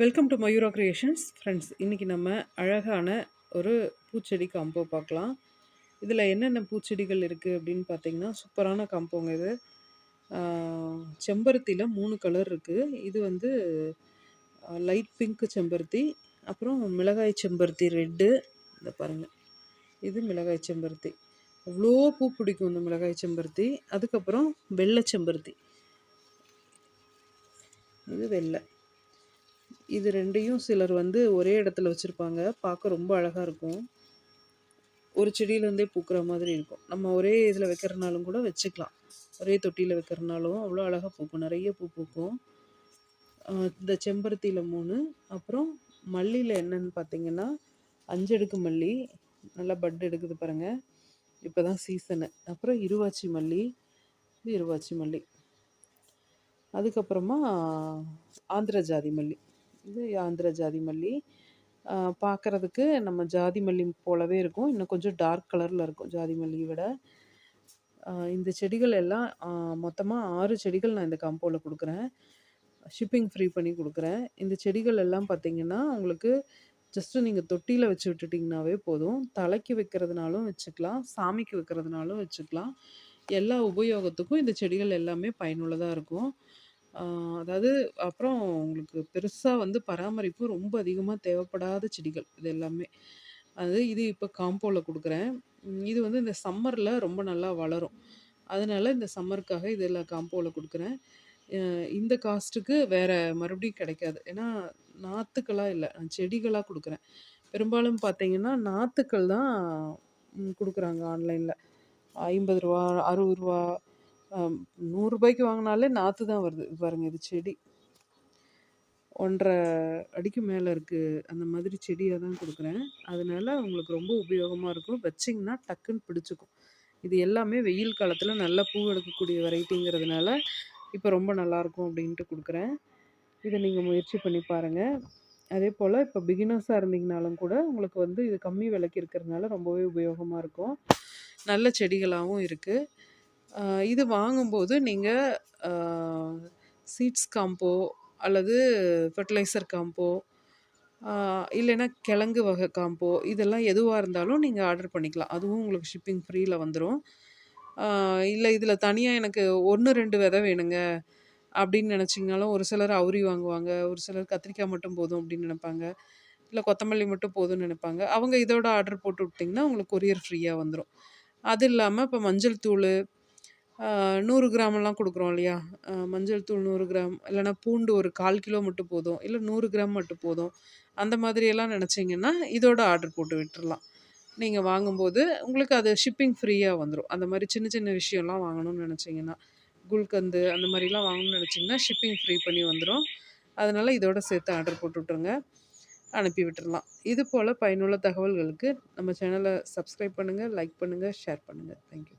Welcome to Mayura creations friends இன்றைக்கி நம்ம அழகான ஒரு பூச்செடி காம்போ பார்க்கலாம். இதில் என்னென்ன பூச்செடிகள் இருக்குது அப்படின்னு பார்த்தீங்கன்னா சூப்பரான காம்போங்க இது. செம்பருத்தியில் மூணு கலர் இருக்குது இது வந்து லைட் பிங்க் செம்பருத்தி அப்புறம் மிளகாய் செம்பருத்தி ரெட்டு இந்த பாருங்கள் இது மிளகாய் செம்பருத்தி. அவ்வளோ பூ பிடிக்கும் இந்த மிளகாய் செம்பருத்தி. அதுக்கப்புறம் வெள்ளை செம்பருத்தி. இது வெள்ளை. இது ரெண்டையும் சிலர் வந்து ஒரே இடத்துல வச்சுருப்பாங்க. பார்க்க ரொம்ப அழகாக இருக்கும். ஒரு செடியிலேருந்தே பூக்கிற மாதிரி இருக்கும். நம்ம ஒரே இதில் வைக்கிறனாலும் கூட வச்சுக்கலாம். ஒரே தொட்டியில் வைக்கிறனாலும் அவ்வளோ அழகாக பூக்கும். நிறைய பூ பூக்கும். இந்த செம்பருத்தியில் மூணு. அப்புறம் மல்லியில் என்னன்னு பார்த்தீங்கன்னா அஞ்சடுக்கு மல்லி. நல்லா பட் எடுக்குது பாருங்கள் இப்போ தான் சீசனு அப்புறம் இருவாச்சி மல்லி. இருவாச்சி மல்லி. அதுக்கப்புறமா ஆந்திர ஜாதி மல்லி. இது ஆந்திர ஜாதி மல்லி. பார்க்குறதுக்கு நம்ம ஜாதி மல்லி போலவே இருக்கும். இன்னும் கொஞ்சம் டார்க் கலரில் இருக்கும் ஜாதி மல்லியை விட. இந்த செடிகள் எல்லாம் மொத்தமாக ஆறு செடிகள் நான் இந்த காம்போவில் கொடுக்குறேன். ஷிப்பிங் ஃப்ரீ பண்ணி கொடுக்குறேன். இந்த செடிகள் எல்லாம் பார்த்திங்கன்னா உங்களுக்கு ஜஸ்ட்டு நீங்கள் தொட்டியில் வச்சு விட்டுட்டிங்கனாவே போதும். தலைக்கு வைக்கிறதுனாலும் வச்சுக்கலாம் சாமிக்கு வைக்கிறதுனாலும் வச்சுக்கலாம். எல்லா உபயோகத்துக்கும் இந்த செடிகள் எல்லாமே பயனுள்ளதாக இருக்கும். அதாவது அப்புறம் உங்களுக்கு பெருசாக வந்து பராமரிப்பு ரொம்ப அதிகமாக தேவைப்படாத செடிகள் இது எல்லாமே. அது இது இப்போ காம்போவில் கொடுக்குறேன். இது வந்து இந்த சம்மரில் ரொம்ப நல்லா வளரும். அதனால் இந்த சம்மருக்காக இதில் காம்போவில் கொடுக்குறேன். இந்த காஸ்ட்டுக்கு வேறு மறுபடியும் கிடைக்காது. ஏன்னா நாற்றுக்களாக இல்லை நான் செடிகளாக கொடுக்குறேன். பெரும்பாலும் பார்த்தீங்கன்னா நாற்றுக்கள் தான் கொடுக்குறாங்க ஆன்லைனில் ஐம்பது ரூபா அறுபது ரூபா நூறுரூபாய்க்கு வாங்கினாலே நாற்று தான் வருது. பாருங்கள் இது செடி. ஒன்றரை அடிக்கு மேலே இருக்குது அந்த மாதிரி செடியாக தான் கொடுக்குறேன். அதனால உங்களுக்கு ரொம்ப உபயோகமாக இருக்கும். வச்சிங்கன்னா டக்குன்னு பிடிச்சிக்கும். இது எல்லாமே வெயில் காலத்தில் நல்லா பூ எடுக்கக்கூடிய வெரைட்டிங்கிறதுனால இப்போ ரொம்ப நல்லாயிருக்கும் அப்படின்ட்டு கொடுக்குறேன். இதை நீங்கள் முயற்சி பண்ணி பாருங்கள் அதே போல் இப்போ பிகினர்ஸாக இருந்தீங்கனாலும் கூட உங்களுக்கு வந்து இது கம்மி விலைக்கு இருக்கிறதுனால ரொம்பவே உபயோகமாக இருக்கும். நல்ல செடிகளாகவும் இருக்குது இது வாங்கும்போது நீங்கள் சீட்ஸ் காம்போ அல்லது ஃபெர்டிலைசர் காம்போ இல்லைன்னா கிழங்கு வகை காம்போ இதெல்லாம் எதுவாக இருந்தாலும் நீங்கள் ஆர்டர் பண்ணிக்கலாம். அதுவும் உங்களுக்கு ஷிப்பிங் ஃப்ரீயில் வந்துடும் இல்லை இதில் தனியாக எனக்கு ஒன்று ரெண்டு விதை வேணுங்க அப்படின்னு நினச்சிங்கனாலும் ஒரு சிலர் அவுரி வாங்குவாங்க ஒரு சிலர் கத்திரிக்காய் மட்டும் போதும் அப்படின்னு நினைப்பாங்க இல்லை கொத்தமல்லி மட்டும் போதும்னு நினைப்பாங்க. அவங்க இதோட ஆர்டர் போட்டு விட்டிங்கன்னா உங்களுக்கு கொரியர் ஃப்ரீயாக வந்துடும் அது இல்லாமல் இப்போ மஞ்சள் தூள் நூறு கிராமெல்லாம் கொடுக்குறோம் இல்லையா? மஞ்சள் தூள் நூறு கிராம் இல்லைனா பூண்டு ஒரு கால் கிலோ மட்டும் போதும் இல்லை நூறு கிராம் மட்டும் போதும். அந்த மாதிரியெல்லாம் நினச்சிங்கன்னா இதோட ஆர்டர் போட்டு விட்டுறலாம். நீங்கள் வாங்கும்போது உங்களுக்கு அது ஷிப்பிங் ஃப்ரீயாக வந்துடும் அந்த மாதிரி சின்ன சின்ன விஷயம்லாம் வாங்கணும்னு நினச்சிங்கன்னா குல்கந்து அந்த மாதிரிலாம் வாங்கணும்னு நினச்சிங்கன்னா ஷிப்பிங் ஃப்ரீ பண்ணி வந்துடும் அதனால் இதோட சேர்த்து ஆர்டர் போட்டு விட்ருங்க அனுப்பி விட்டுடலாம் இது போல் பயனுள்ள தகவல்களுக்கு நம்ம சேனலை சப்ஸ்கிரைப் பண்ணுங்கள் லைக் பண்ணுங்கள் ஷேர் பண்ணுங்கள் தேங்க்யூ